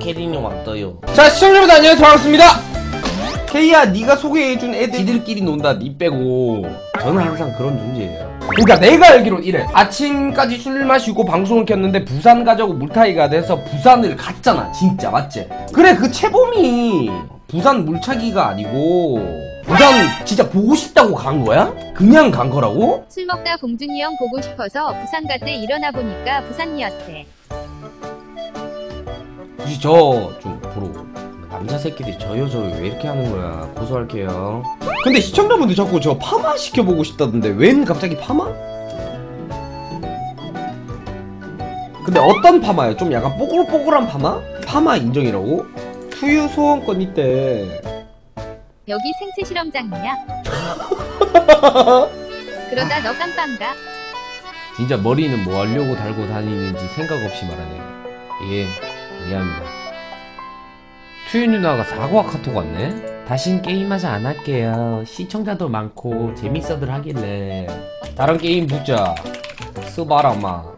캐리님 왔어요 자 시청자분들 안녕하세요 반갑습니다 케이야 네가 소개해준 애들 지들끼리 논다 니 빼고 저는 항상 그런 존재예요 그러니까 내가 알기로 이래 아침까지 술 마시고 방송을 켰는데 부산 가자고 물타기가 돼서 부산을 갔잖아 진짜 맞지? 그래 그 채범이 부산 물차기가 아니고 부산 진짜 보고 싶다고 간 거야? 그냥 간 거라고? 술 먹다 봉준이 형 보고 싶어서 부산 갔대 일어나 보니까 부산이었대. 혹시 저좀 보러 남자 새끼들이 저 여자 왜 이렇게 하는 거야 고소할게요 근데 시청자분들 자꾸 저 파마 시켜보고 싶다던데 웬 갑자기 파마? 근데 어떤 파마야? 좀 약간 뽀글뽀글한 파마? 파마 인정이라고? 투유 소원권 있대 여기 생체 실험장이야. 그러다 너 깜빵 가. 진짜 머리는 뭐 하려고 달고 다니는지 생각 없이 말하네 예 미안합니다. 투유 누나가 사과 카톡 왔네? 다신 게임하자 안 할게요. 시청자도 많고 재밌어들 하길래. 다른 게임 붙자. 스바라마